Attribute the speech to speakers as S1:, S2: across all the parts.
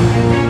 S1: Thank you.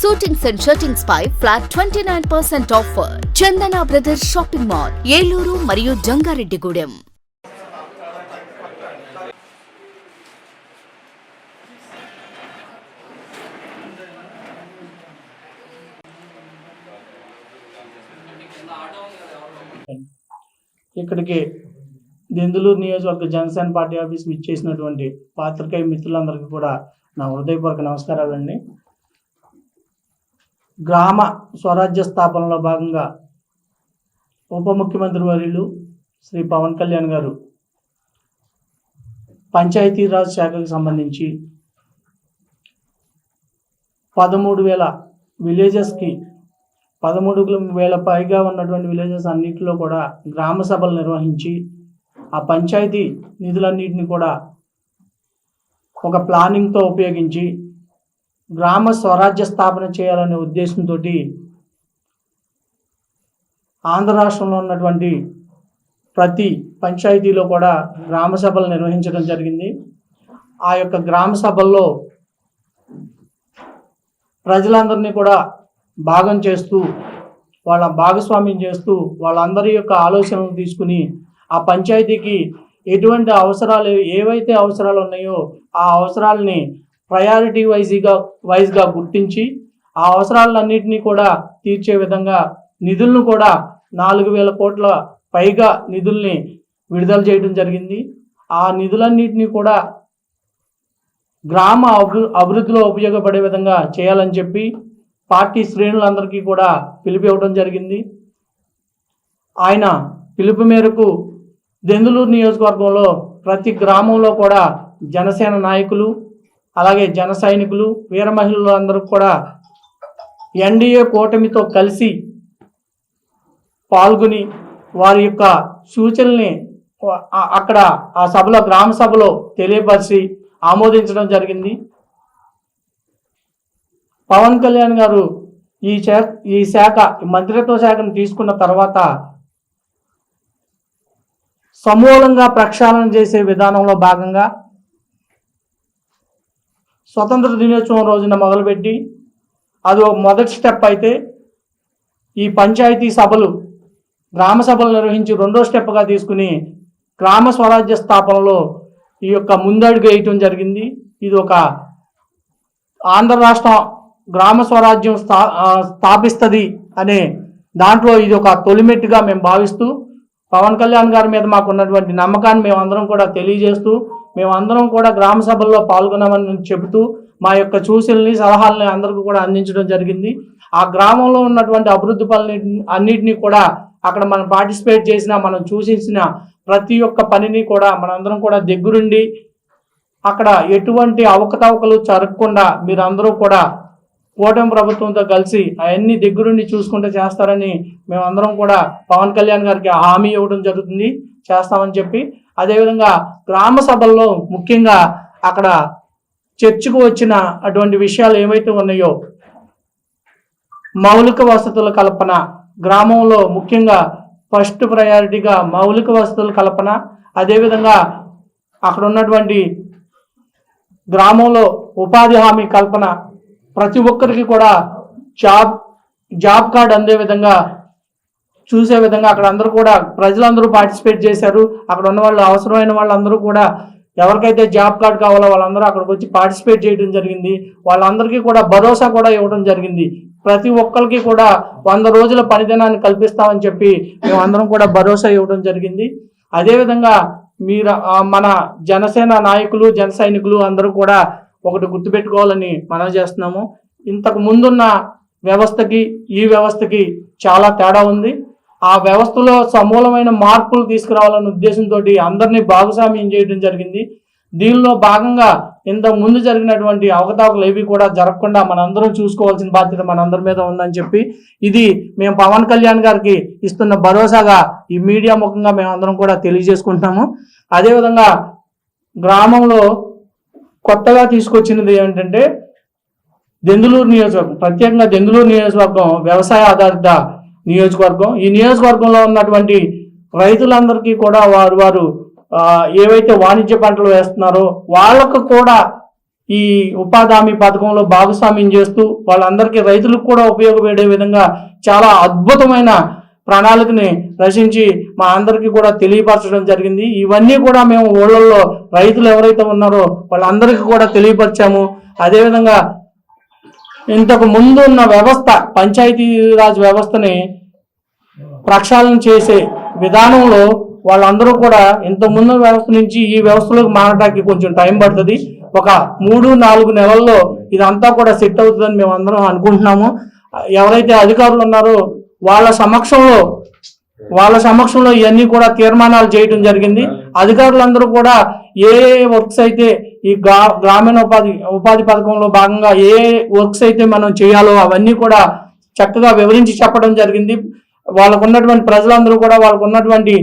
S1: suitings and shirtings pi flat twenty nine percent offer Chandana brothers shopping mall Eluru మరియు జంగారెడ్డిగూడెం.
S2: ఇక్కడికి దెందులూరు నియోజకవర్గ Janasena party office విచ్చేసినటువంటి పాత్రికేయ మిత్రులందరికీ కూడా నా హృదయపూర్వక నమస్కారాలండి. గ్రామ స్వరాజ్య స్థాపనలో భాగంగా ఉప ముఖ్యమంత్రి వర్యులు శ్రీ పవన్ కళ్యాణ్ గారు పంచాయతీరాజ్ శాఖకు సంబంధించి పదమూడు వేల విలేజెస్కి పదమూడు వేల పైగా ఉన్నటువంటి విలేజెస్ అన్నింటిలో కూడా గ్రామ సభలు నిర్వహించి ఆ పంచాయతీ నిధులన్నింటినీ కూడా ఒక ప్లానింగ్తో ఉపయోగించి గ్రామ స్వరాజ్య స్థాపన చేయాలనే ఉద్దేశంతో ఆంధ్ర రాష్ట్రంలో ఉన్నటువంటి ప్రతి పంచాయతీలో కూడా గ్రామ సభలు నిర్వహించడం జరిగింది. ఆ యొక్క గ్రామ సభల్లో ప్రజలందరినీ కూడా భాగం చేస్తూ వాళ్ళ భాగస్వామ్యం చేస్తూ వాళ్ళందరి యొక్క ఆలోచనలు తీసుకుని ఆ పంచాయతీకి ఎటువంటి అవసరాలు ఏవైతే అవసరాలు ఉన్నాయో ఆ అవసరాలని ప్రయారిటీ వైజ్గా వైజ్గా గుర్తించి ఆ అవసరాలన్నింటినీ కూడా తీర్చే విధంగా నిధులను కూడా నాలుగు వేల కోట్ల పైగా నిధుల్ని విడుదల చేయడం జరిగింది. ఆ నిధులన్నింటినీ కూడా గ్రామ అభి అభివృద్ధిలో ఉపయోగపడే విధంగా చేయాలని చెప్పి పార్టీ శ్రేణులందరికీ కూడా పిలుపు ఇవ్వడం జరిగింది. ఆయన పిలుపు మేరకు దెందులూరు నియోజకవర్గంలో ప్రతి గ్రామంలో కూడా జనసేన నాయకులు అలాగే జన సైనికులు వీర మహిళలు అందరూ కూడా ఎన్డీఏ కూటమితో కలిసి పాల్గొని వారి యొక్క సూచనల్ని అక్కడ ఆ సభలో గ్రామ సభలో తెలియపరిచి ఆమోదించడం జరిగింది. పవన్ కళ్యాణ్ గారు ఈ శాఖ ఈ శాఖ మంత్రిత్వ శాఖను తీసుకున్న తర్వాత సమూలంగా ప్రక్షాళన చేసే విధానంలో భాగంగా స్వతంత్ర దినోత్సవం రోజున మొదలుపెట్టి అది ఒక మొదటి స్టెప్ అయితే ఈ పంచాయతీ సభలు గ్రామ సభలు నిర్వహించి రెండో స్టెప్గా తీసుకుని గ్రామ స్వరాజ్య స్థాపనలో ఈ యొక్క ముందడుగు వేయటం జరిగింది. ఇది ఒక ఆంధ్ర రాష్ట్రం గ్రామ స్వరాజ్యం స్థా స్థాపిస్తుంది అనే దాంట్లో ఇది ఒక తొలిమెట్టుగా మేము భావిస్తూ పవన్ కళ్యాణ్ గారి మీద మాకు ఉన్నటువంటి నమ్మకాన్ని మేమందరం కూడా తెలియజేస్తూ మేమందరం కూడా గ్రామ సభల్లో పాల్గొన్నామని చెబుతూ మా యొక్క సూచనల్ని సలహాలని అందరికీ కూడా అందించడం జరిగింది. ఆ గ్రామంలో ఉన్నటువంటి అభివృద్ధి పనులని అన్నిటినీ కూడా అక్కడ మనం పార్టిసిపేట్ చేసిన మనం చూసించిన ప్రతి ఒక్క పనిని కూడా మనందరం కూడా దగ్గరుండి అక్కడ ఎటువంటి అవకతవకలు జరగకుండా మీరందరూ కూడా కూటమి ప్రభుత్వంతో కలిసి అవన్నీ దగ్గరుండి చూసుకుంటూ చేస్తారని మేమందరం కూడా పవన్ కళ్యాణ్ గారికి హామీ ఇవ్వడం జరుగుతుంది. చేస్తామని చెప్పి అదేవిధంగా గ్రామ సభల్లో ముఖ్యంగా అక్కడ చర్చకు వచ్చిన అటువంటి విషయాలు ఏమైతే ఉన్నాయో మౌలిక వసతుల కల్పన గ్రామంలో ముఖ్యంగా ఫస్ట్ ప్రయారిటీగా మౌలిక వసతుల కల్పన అదేవిధంగా అక్కడ ఉన్నటువంటి గ్రామంలో ఉపాధి హామీ కల్పన ప్రతి ఒక్కరికి కూడా జాబ్ జాబ్ కార్డ్ అందే విధంగా చూసే విధంగా అక్కడ అందరూ కూడా ప్రజలందరూ పార్టిసిపేట్ చేశారు. అక్కడ ఉన్న వాళ్ళు అవసరమైన వాళ్ళందరూ కూడా ఎవరికైతే జాబ్ కార్డ్ కావాలో వాళ్ళందరూ అక్కడికి వచ్చి పార్టిసిపేట్ చేయడం జరిగింది. వాళ్ళందరికీ కూడా భరోసా కూడా ఇవ్వడం జరిగింది. ప్రతి ఒక్కరికి కూడా వంద రోజుల పనిదినాన్ని కల్పిస్తామని చెప్పి మేమందరం కూడా భరోసా ఇవ్వడం జరిగింది. అదేవిధంగా మీరు మన జనసేన నాయకులు జన సైనికులు అందరూ కూడా ఒకటి గుర్తుపెట్టుకోవాలని మనం చేస్తున్నాము. ఇంతకు ముందున్న వ్యవస్థకి ఈ వ్యవస్థకి చాలా తేడా ఉంది. ఆ వ్యవస్థలో సమూలమైన మార్పులు తీసుకురావాలన్న ఉద్దేశంతో అందరినీ భాగస్వామ్యం చేయడం జరిగింది. దీనిలో భాగంగా ఇంతకు ముందు జరిగినటువంటి అవకతవకలు ఏవి కూడా జరగకుండా మనందరం చూసుకోవాల్సిన బాధ్యత మనందరి మీద ఉందని చెప్పి ఇది మేము పవన్ కళ్యాణ్ గారికి ఇస్తున్న భరోసాగా ఈ మీడియా ముఖంగా మేము అందరం కూడా తెలియజేసుకుంటున్నాము. అదేవిధంగా గ్రామంలో కొత్తగా తీసుకొచ్చినది ఏంటంటే దెందులూరు నియోజకవర్గం. ప్రత్యేకంగా దెందులూరు నియోజకవర్గం వ్యవసాయ ఆధారిత నియోజకవర్గం. ఈ నియోజకవర్గంలో ఉన్నటువంటి రైతులందరికీ కూడా వారు వారు ఏవైతే వాణిజ్య పంటలు వేస్తున్నారో వాళ్ళకు కూడా ఈ ఉపాధి హామీ పథకంలో భాగస్వామ్యం చేస్తూ వాళ్ళందరికీ రైతులకు కూడా ఉపయోగపడే విధంగా చాలా అద్భుతమైన ప్రణాళికని రచించి మా అందరికీ కూడా తెలియపరచడం జరిగింది. ఇవన్నీ కూడా మేము ఊళ్ళల్లో రైతులు ఎవరైతే ఉన్నారో వాళ్ళందరికీ కూడా తెలియపరిచాము. అదేవిధంగా ఇంతకు ముందు ఉన్న వ్యవస్థ పంచాయతీరాజ్ వ్యవస్థని ప్రక్షాళన చేసే విధానంలో వాళ్ళందరూ కూడా ఇంత ముందు వ్యవస్థ నుంచి ఈ వ్యవస్థలోకి మారడానికి కొంచెం టైం పడుతుంది. ఒక మూడు నాలుగు నెలల్లో ఇదంతా కూడా సెట్ అవుతుందని మేము అందరం అనుకుంటున్నాము. ఎవరైతే అధికారులు ఉన్నారో వాళ్ళ సమక్షంలో వాళ్ళ సమక్షంలో ఇవన్నీ కూడా తీర్మానాలు చేయడం జరిగింది. అధికారులందరూ కూడా ఏ వర్క్స్ అయితే ఈ గ్రా గ్రామీణ ఉపాధి ఉపాధి పథకంలో భాగంగా ఏ వర్క్స్ అయితే మనం చేయాలో అవన్నీ కూడా చక్కగా వివరించి చెప్పడం జరిగింది. వాళ్ళకు ఉన్నటువంటి ప్రజలందరూ కూడా వాళ్ళకు ఉన్నటువంటి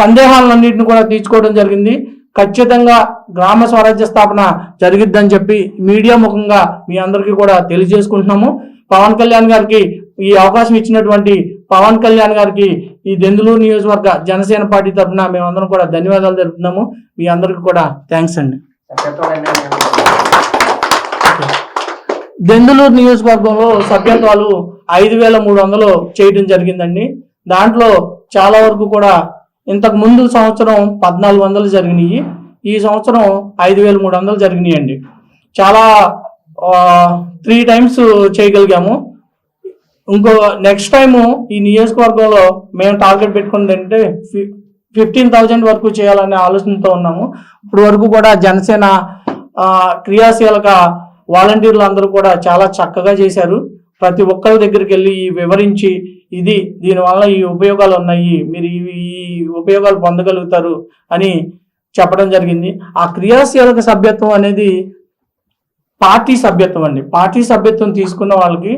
S2: సందేహాలన్నింటిని కూడా తీర్చుకోవడం జరిగింది. ఖచ్చితంగా గ్రామ స్వరాజ్య స్థాపన జరిగిద్దని చెప్పి మీడియా ముఖంగా మీ అందరికీ కూడా తెలియజేసుకుంటున్నాము. పవన్ కళ్యాణ్ గారికి ఈ అవకాశం ఇచ్చినటువంటి పవన్ కళ్యాణ్ గారికి ఈ దెందులూరు నియోజకవర్గ జనసేన పార్టీ తరఫున మేమందరం కూడా ధన్యవాదాలు తెలుపుతున్నాము. మీ అందరికీ కూడా థ్యాంక్స్ అండి. దెందులూరు నియోజకవర్గంలో సభ్యత్వాలు ఐదు వేల మూడు వందలు చేయడం జరిగిందండి. దాంట్లో చాలా వరకు కూడా ఇంతకు ముందు సంవత్సరం పద్నాలుగు వందలు జరిగినాయి. ఈ సంవత్సరం ఐదు వేల మూడు వందలు జరిగినాయి అండి చాలా త్రీ టైమ్స్ చేయగలిగాము. ఇంకో నెక్స్ట్ టైము ఈ నియోజకవర్గంలో మేము టార్గెట్ పెట్టుకున్నది ఏంటంటే ఫిఫ్టీన్ థౌజండ్ వరకు చేయాలనే ఆలోచనతో ఉన్నాము. ఇప్పుడు వరకు కూడా జనసేన క్రియాశీలక వాలంటీర్లు అందరూ కూడా చాలా చక్కగా చేశారు. ప్రతి ఒక్కరి దగ్గరికి వెళ్ళి ఈ వివరించి ఇది దీనివల్ల ఈ ఉపయోగాలు ఉన్నాయి మీరు ఈ ఉపయోగాలు పొందగలుగుతారు అని చెప్పడం జరిగింది. ఆ క్రియాశీలక సభ్యత్వం అనేది పార్టీ సభ్యత్వం అండి. పార్టీ సభ్యత్వం తీసుకున్న వాళ్ళకి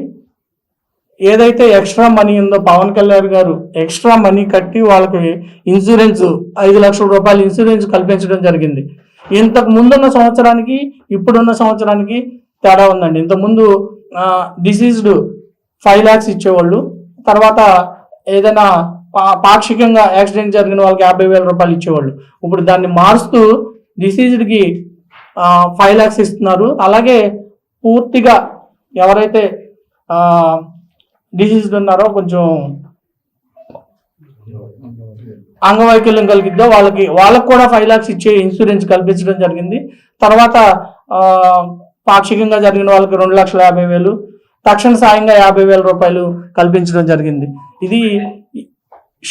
S2: ఏదైతే ఎక్స్ట్రా మనీ ఉందో పవన్ కళ్యాణ్ గారు ఎక్స్ట్రా మనీ కట్టి వాళ్ళకి ఇన్సూరెన్స్ ఐదు లక్షల రూపాయలు ఇన్సూరెన్స్ కల్పించడం జరిగింది. ఇంతకు ముందున్న సంవత్సరానికి ఇప్పుడున్న సంవత్సరానికి తేడా ఉందండి. ఇంతకుముందు డిసీజ్డ్ ఫైవ్ ల్యాక్స్ ఇచ్చేవాళ్ళు. తర్వాత ఏదైనా పా- పాక్షికంగా యాక్సిడెంట్ జరిగిన వాళ్ళకి యాభై వేల రూపాయలు ఇచ్చేవాళ్ళు. ఇప్పుడు దాన్ని మారుస్తూ డిసీజ్డ్కి ఫైవ్ ల్యాక్స్ ఇస్తున్నారు. అలాగే పూర్తిగా ఎవరైతే డిసీజ్డ్ ఉన్నారో కొంచెం అంగవైకల్యం కలిగిద్దో వాళ్ళకి వాళ్ళకి కూడా ఫైవ్ లాక్స్ ఇచ్చే ఇన్సూరెన్స్ కల్పించడం జరిగింది. తర్వాత పాక్షికంగా జరిగిన వాళ్ళకి రెండు లక్షల యాభై వేలు తక్షణ సాయంగా యాభై వేల రూపాయలు కల్పించడం జరిగింది. ఇది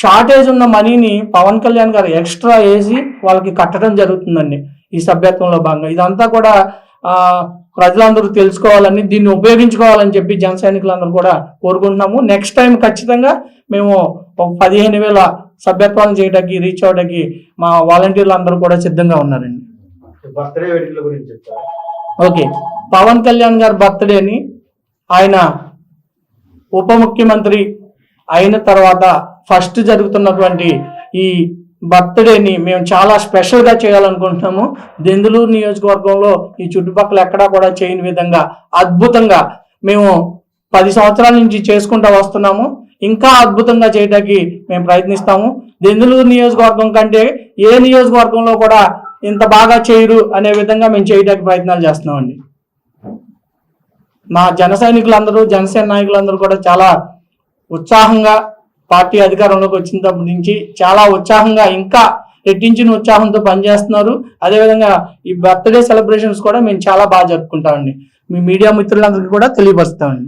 S2: షార్టేజ్ ఉన్న మనీని పవన్ కళ్యాణ్ గారు ఎక్స్ట్రా వేసి వాళ్ళకి కట్టడం జరుగుతుందండి ఈ సభ్యత్వంలో భాగంగా. ఇదంతా కూడా ప్రజలందరూ తెలుసుకోవాలని దీన్ని ఉపయోగించుకోవాలని చెప్పి జన సైనికులందరూ కూడా కోరుకుంటున్నాము. నెక్స్ట్ టైం ఖచ్చితంగా మేము ఒక పదిహేను వేల సభ్యత్వాలను చేయడానికి రీచ్ అవడానికి మా వాలంటీర్లు అందరూ కూడా సిద్ధంగా ఉన్నారండి.
S3: బర్త్డే వేడుకల గురించి చెప్తారా?
S2: ఓకే. పవన్ కళ్యాణ్ గారి బర్త్డేని ఆయన ఉప ముఖ్యమంత్రి అయిన తర్వాత ఫస్ట్ జరుగుతున్నటువంటి ఈ బర్త్డేని మేము చాలా స్పెషల్గా చేయాలనుకుంటున్నాము. దెందులూరు నియోజకవర్గంలో ఈ చుట్టుపక్కల ఎక్కడా కూడా చేయని విధంగా అద్భుతంగా మేము పది సంవత్సరాల నుంచి చేసుకుంటూ వస్తున్నాము. ఇంకా అద్భుతంగా చేయడానికి మేము ప్రయత్నిస్తాము. దెందులూరు నియోజకవర్గం కంటే ఏ నియోజకవర్గంలో కూడా ఇంత బాగా చేయరు అనే విధంగా మేము చేయడానికి ప్రయత్నాలు చేస్తున్నామండి. మా జన సైనికులందరూ జనసేన నాయకులందరూ కూడా చాలా ఉత్సాహంగా పార్టీ అధికారంలోకి వచ్చినప్పటి నుంచి చాలా ఉత్సాహంగా ఇంకా రెట్టించిన ఉత్సాహంతో పనిచేస్తున్నారు. అదేవిధంగా ఈ బర్త్డే సెలబ్రేషన్స్ కూడా మేము చాలా బాగా జరుపుకుంటామండి. మీ మీడియా మిత్రులందరికీ కూడా తెలియపరుస్తామండి.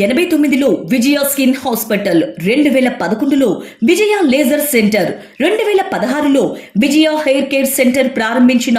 S4: ఎనభై తొమ్మిదిలో విజయ స్కిన్ హాస్పిటల్ రెండు వేల పదకొండులో విజయ లేజర్ సెంటర్ రెండు వేల పదహారులో విజయ హెయిర్ కేర్ సెంటర్ ప్రారంభించిన